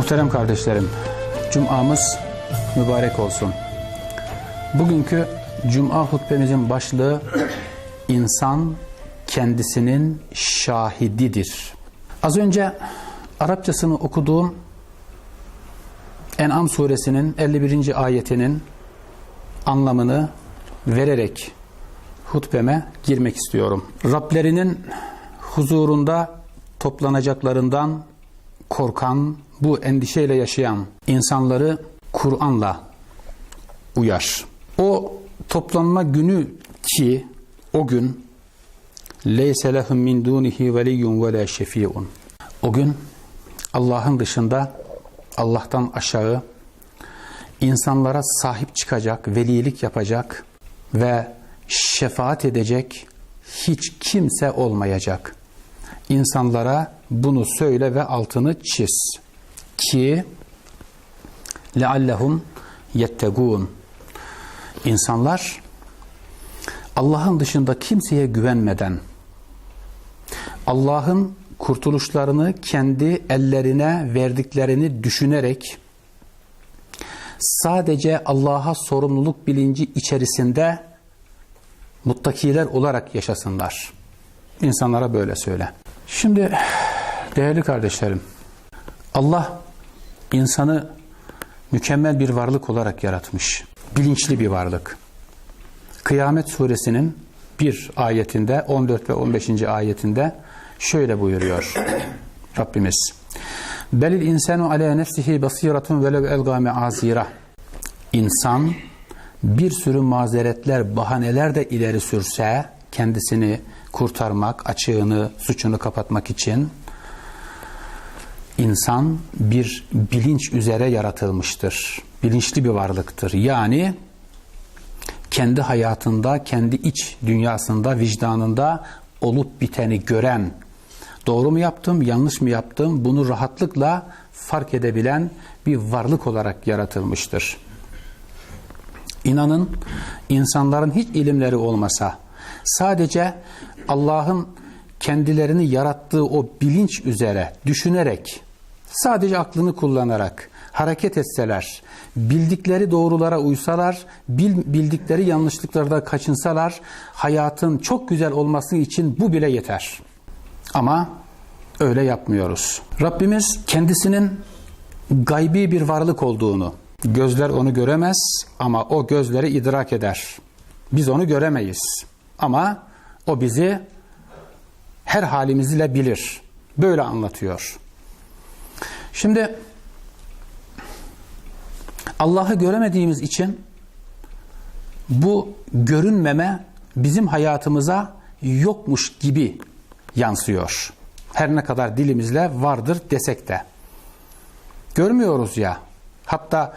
Muhterem kardeşlerim, Cum'amız mübarek olsun. Bugünkü Cuma hutbemizin başlığı insan kendisinin şahididir. Az önce Arapçasını okuduğum En'am suresinin 51. ayetinin anlamını vererek hutbeme girmek istiyorum. Rablerinin huzurunda toplanacaklarından korkan, bu endişeyle yaşayan insanları Kur'an'la uyar. O toplanma günü ki o gün leyse lehum min dunihi veliyyun ve la. O gün Allah'ın dışında Allah'tan aşağı insanlara sahip çıkacak, velilik yapacak ve şefaat edecek hiç kimse olmayacak. İnsanlara bunu söyle ve altını çiz ki leallehum yettegûn İnsanlar Allah'ın dışında kimseye güvenmeden Allah'ın kurtuluşlarını kendi ellerine verdiklerini düşünerek sadece Allah'a sorumluluk bilinci içerisinde muttakiler olarak yaşasınlar. İnsanlara böyle söyle. Şimdi değerli kardeşlerim, Allah insanı mükemmel bir varlık olarak yaratmış. Bilinçli bir varlık. Kıyamet suresinin bir ayetinde 14 ve 15. ayetinde şöyle buyuruyor Rabbimiz. Belil insanu ala nefsihi basiratun velev elgame azira. İnsan bir sürü mazeretler, bahaneler de ileri sürse kendisini kurtarmak, açığını, suçunu kapatmak için insan bir bilinç üzere yaratılmıştır. Bilinçli bir varlıktır. Yani kendi hayatında, kendi iç dünyasında, vicdanında olup biteni gören, doğru mu yaptım, yanlış mı yaptım bunu rahatlıkla fark edebilen bir varlık olarak yaratılmıştır. İnanın insanların hiç ilimleri olmasa, sadece Allah'ın kendilerini yarattığı o bilinç üzere düşünerek, sadece aklını kullanarak hareket etseler, bildikleri doğrulara uysalar, bildikleri yanlışlıklarda kaçınsalar, hayatın çok güzel olması için bu bile yeter. Ama öyle yapmıyoruz. Rabbimiz kendisinin gaybi bir varlık olduğunu, gözler onu göremez ama o gözleri idrak eder. Biz onu göremeyiz ama o bizi her halimizle bilir. Böyle anlatıyor. Şimdi Allah'ı göremediğimiz için bu görünmeme bizim hayatımıza yokmuş gibi yansıyor. Her ne kadar dilimizle vardır desek de. Görmüyoruz ya. Hatta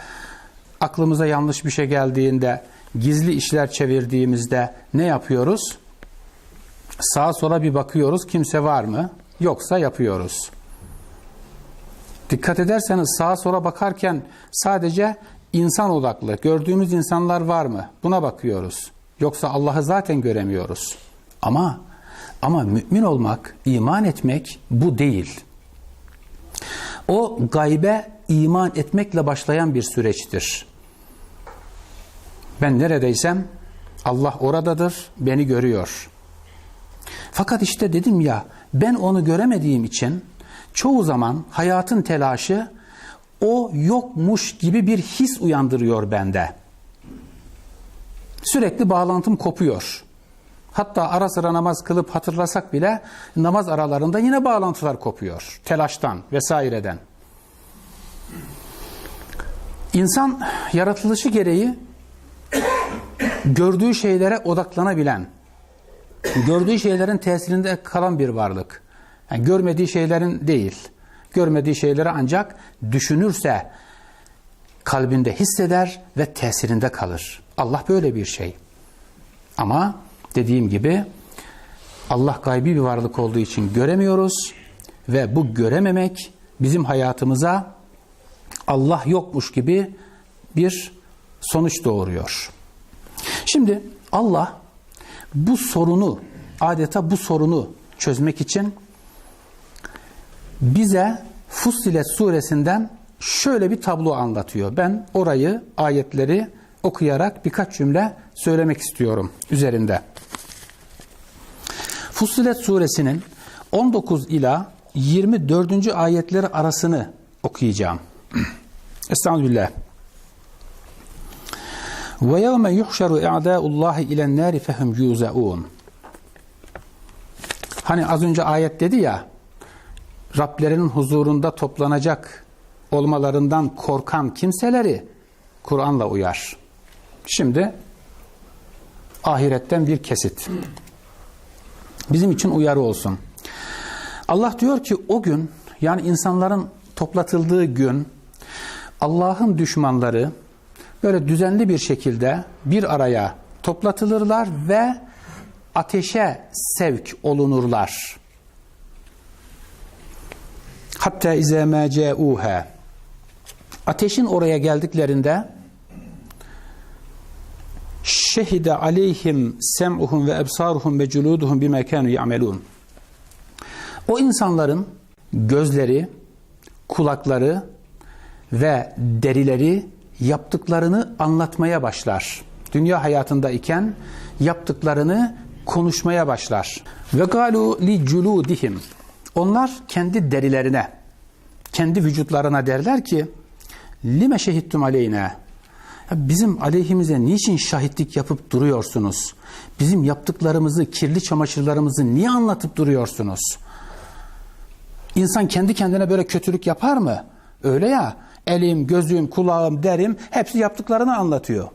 aklımıza yanlış bir şey geldiğinde, gizli işler çevirdiğimizde ne yapıyoruz? Sağa sola bir bakıyoruz. Kimse var mı? Yoksa yapıyoruz. Dikkat ederseniz sağa sola bakarken sadece insan odaklı. Gördüğümüz insanlar var mı? Buna bakıyoruz. Yoksa Allah'ı zaten göremiyoruz. Ama ama mümin olmak, iman etmek bu değil. O gaybe iman etmekle başlayan bir süreçtir. Ben neredeysem Allah oradadır, beni görüyor. Fakat işte dedim ya ben onu göremediğim için çoğu zaman hayatın telaşı o yokmuş gibi bir his uyandırıyor bende. Sürekli bağlantım kopuyor. Hatta ara sıra namaz kılıp hatırlasak bile namaz aralarında yine bağlantılar kopuyor. Telaştan vesaireden. İnsan yaratılışı gereği gördüğü şeylere odaklanabilen, gördüğü şeylerin tesirinde kalan bir varlık. Yani görmediği şeylerin değil. Görmediği şeyleri ancak düşünürse kalbinde hisseder ve tesirinde kalır. Allah böyle bir şey. Ama dediğim gibi Allah gaybi bir varlık olduğu için göremiyoruz ve bu görememek bizim hayatımıza Allah yokmuş gibi bir sonuç doğuruyor. Şimdi Allah bu sorunu adeta bu sorunu çözmek için bize Fussilet suresinden şöyle bir tablo anlatıyor. Ben orayı ayetleri okuyarak birkaç cümle söylemek istiyorum üzerinde. Fussilet suresinin 19 ila 24. ayetleri arasını okuyacağım. Estağfirullah. Ve yevme yuhşaru i'dâullâhi ilen nâri fehum yûzeûn. Hani az önce ayet dedi ya, Rablerinin huzurunda toplanacak olmalarından korkan kimseleri Kur'an'la uyar. Şimdi ahiretten bir kesit. Bizim için uyarı olsun. Allah diyor ki o gün yani insanların toplatıldığı gün Allah'ın düşmanları böyle düzenli bir şekilde bir araya toplatılırlar ve ateşe sevk olunurlar. Hatta izâ mâ câûhâ Ateşin oraya geldiklerinde şehide aleyhim sem'uhum ve ebsaruhum ve culuduhum bime kanu ya'melun. O insanların gözleri, kulakları ve derileri yaptıklarını anlatmaya başlar. Dünya hayatında iken yaptıklarını konuşmaya başlar. Ve galu li culudihim. Onlar kendi derilerine, kendi vücutlarına derler ki lime şehittum aleyna. Ya bizim aleyhimize niçin şahitlik yapıp duruyorsunuz? Bizim yaptıklarımızı, kirli çamaşırlarımızı niye anlatıp duruyorsunuz? İnsan kendi kendine böyle kötülük yapar mı? Öyle ya. Elim, gözüm, kulağım, derim hepsi yaptıklarını anlatıyor.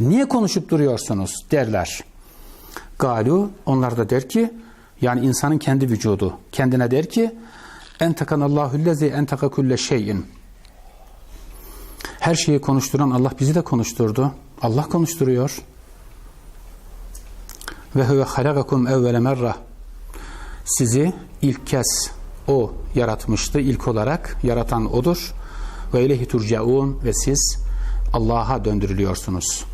Niye konuşup duruyorsunuz derler. Galu onlar da der ki yani insanın kendi vücudu kendine der ki entakanallahu lezi entaka kulle şeyin her şeyi konuşturan Allah bizi de konuşturdu. Allah konuşturuyor. Ve huve halagakum evvele merra sizi ilk kez o yaratmıştı. İlk olarak yaratan odur. Ve ileyhi turcaun ve siz Allah'a döndürülüyorsunuz.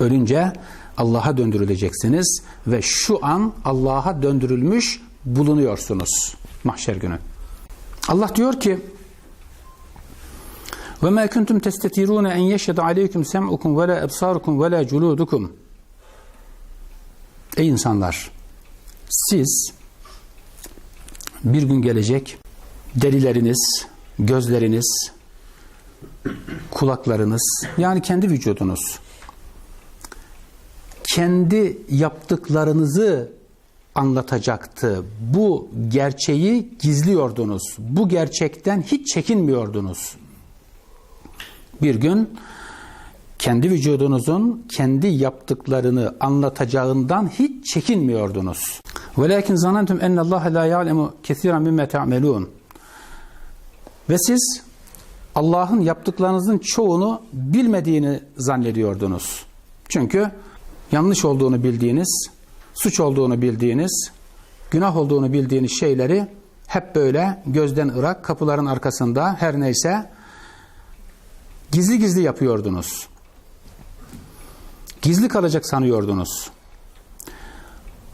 Ölünce Allah'a döndürüleceksiniz ve şu an Allah'a döndürülmüş bulunuyorsunuz mahşer günü. Allah diyor ki ve ma kuntum testetirun en yeşhed aleykum sem'ukum ve la ebsarukum ve la culudukum Ey insanlar siz bir gün gelecek derileriniz, gözleriniz, kulaklarınız yani kendi vücudunuz kendi yaptıklarınızı anlatacaktı. Bu gerçeği gizliyordunuz. Bu gerçekten hiç çekinmiyordunuz. Bir gün kendi vücudunuzun kendi yaptıklarını anlatacağından hiç çekinmiyordunuz. Velakin zanentum enne Allah la ya'lemu kesiran mimme ta'melun. Ve siz Allah'ın yaptıklarınızın çoğunu bilmediğini zannediyordunuz. Çünkü yanlış olduğunu bildiğiniz, suç olduğunu bildiğiniz, günah olduğunu bildiğiniz şeyleri hep böyle gözden ırak, kapıların arkasında her neyse gizli gizli yapıyordunuz. Gizli kalacak sanıyordunuz.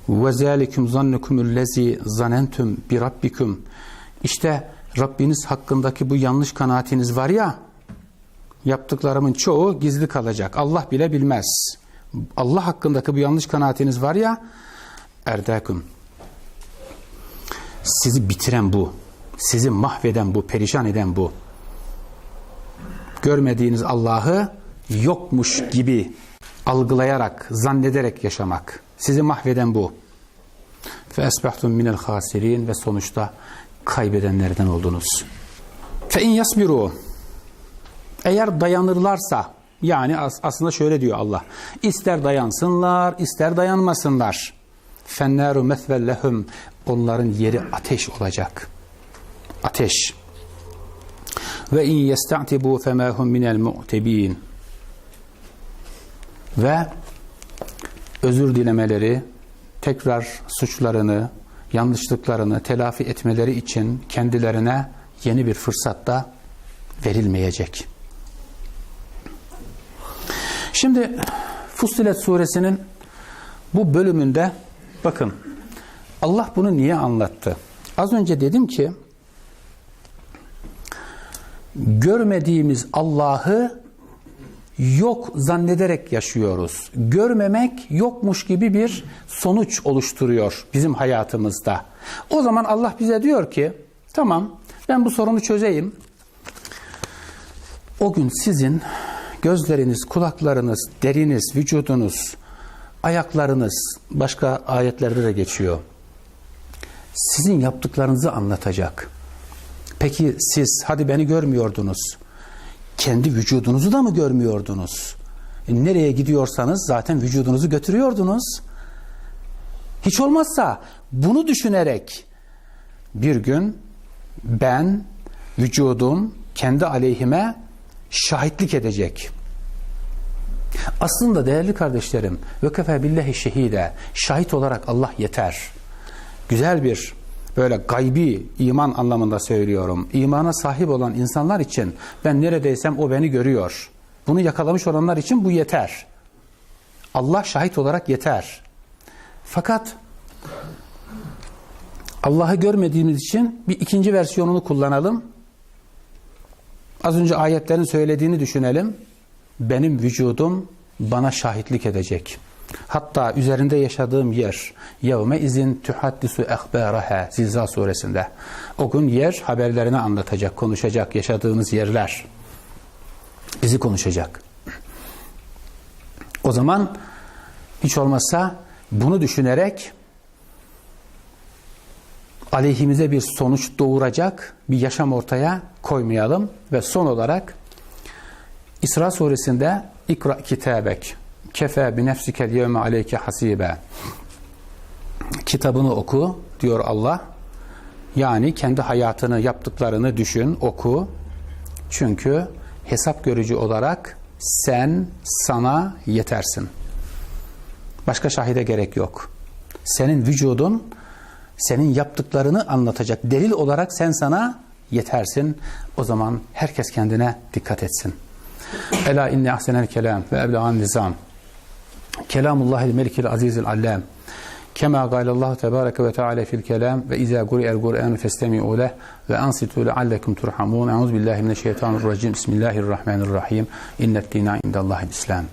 Ve zâlikum zannukumul lezî zanentum bi rabbikum. İşte Rabbiniz hakkındaki bu yanlış kanaatiniz var ya, yaptıklarımın çoğu gizli kalacak. Allah bile bilmez. Allah hakkındaki bu yanlış kanaatiniz var ya, erdâkum. Sizi bitiren bu. Sizi mahveden bu, perişan eden bu. Görmediğiniz Allah'ı yokmuş gibi algılayarak, zannederek yaşamak. Sizi mahveden bu. Fe esbahtum minel hasirin ve sonuçta kaybedenlerden oldunuz. Fe in yasbiru eğer dayanırlarsa yani aslında şöyle diyor Allah. İster dayansınlar, ister dayanmasınlar. Fennâru methvellehum onların yeri ateş olacak. Ateş. Ve in yesta'tibu femâhum minel mu'tebîn ve özür dilemeleri, tekrar suçlarını, yanlışlıklarını telafi etmeleri için kendilerine yeni bir fırsat da verilmeyecek. Şimdi Fussilet suresinin bu bölümünde bakın Allah bunu niye anlattı? Az önce dedim ki görmediğimiz Allah'ı yok zannederek yaşıyoruz. Görmemek yokmuş gibi bir sonuç oluşturuyor bizim hayatımızda. O zaman Allah bize diyor ki tamam ben bu sorunu çözeyim. O gün sizin gözleriniz, kulaklarınız, deriniz, vücudunuz, ayaklarınız başka ayetlerde de geçiyor. Sizin yaptıklarınızı anlatacak. Peki siz hadi beni görmüyordunuz. Kendi vücudunuzu da mı görmüyordunuz? E, nereye gidiyorsanız zaten vücudunuzu götürüyordunuz. Hiç olmazsa bunu düşünerek bir gün ben vücudum kendi aleyhime şahitlik edecek. Aslında değerli kardeşlerim ve kefe billahi şehide şahit olarak Allah yeter. Güzel bir böyle gaybi iman anlamında söylüyorum. İmana sahip olan insanlar için ben neredeysem o beni görüyor. Bunu yakalamış olanlar için bu yeter. Allah şahit olarak yeter. Fakat Allah'ı görmediğimiz için bir ikinci versiyonunu kullanalım. Az önce ayetlerin söylediğini düşünelim. Benim vücudum bana şahitlik edecek. Hatta üzerinde yaşadığım yer yevme izin tuhaddisu ehbaraha Zilzal suresinde. O gün yer haberlerini anlatacak, konuşacak, yaşadığınız yerler bizi konuşacak. O zaman hiç olmazsa bunu düşünerek aleyhimize bir sonuç doğuracak bir yaşam ortaya koymayalım ve son olarak İsra suresinde ikra kitabek kefe bi nefsikel yevme aleyke hasibe kitabını oku diyor Allah. Yani kendi hayatını yaptıklarını düşün, oku. Çünkü hesap görücü olarak sen sana yetersin. Başka şahide gerek yok. Senin vücudun senin yaptıklarını anlatacak. Delil olarak sen sana yetersin. O zaman herkes kendine dikkat etsin. Ela inni ahsenel kelam ve eblegan nizam. Kelamullahil melikil azizil allam. Kema galallahu tebareke ve teala fil kelam ve izâ guri'el Kur'an festemi'u leh ve ansitu leallekum turhamun. Eûzü billahi mineşşeytanirracim. Bismillahirrahmanirrahim. İnnet dînâ indallâhil islam.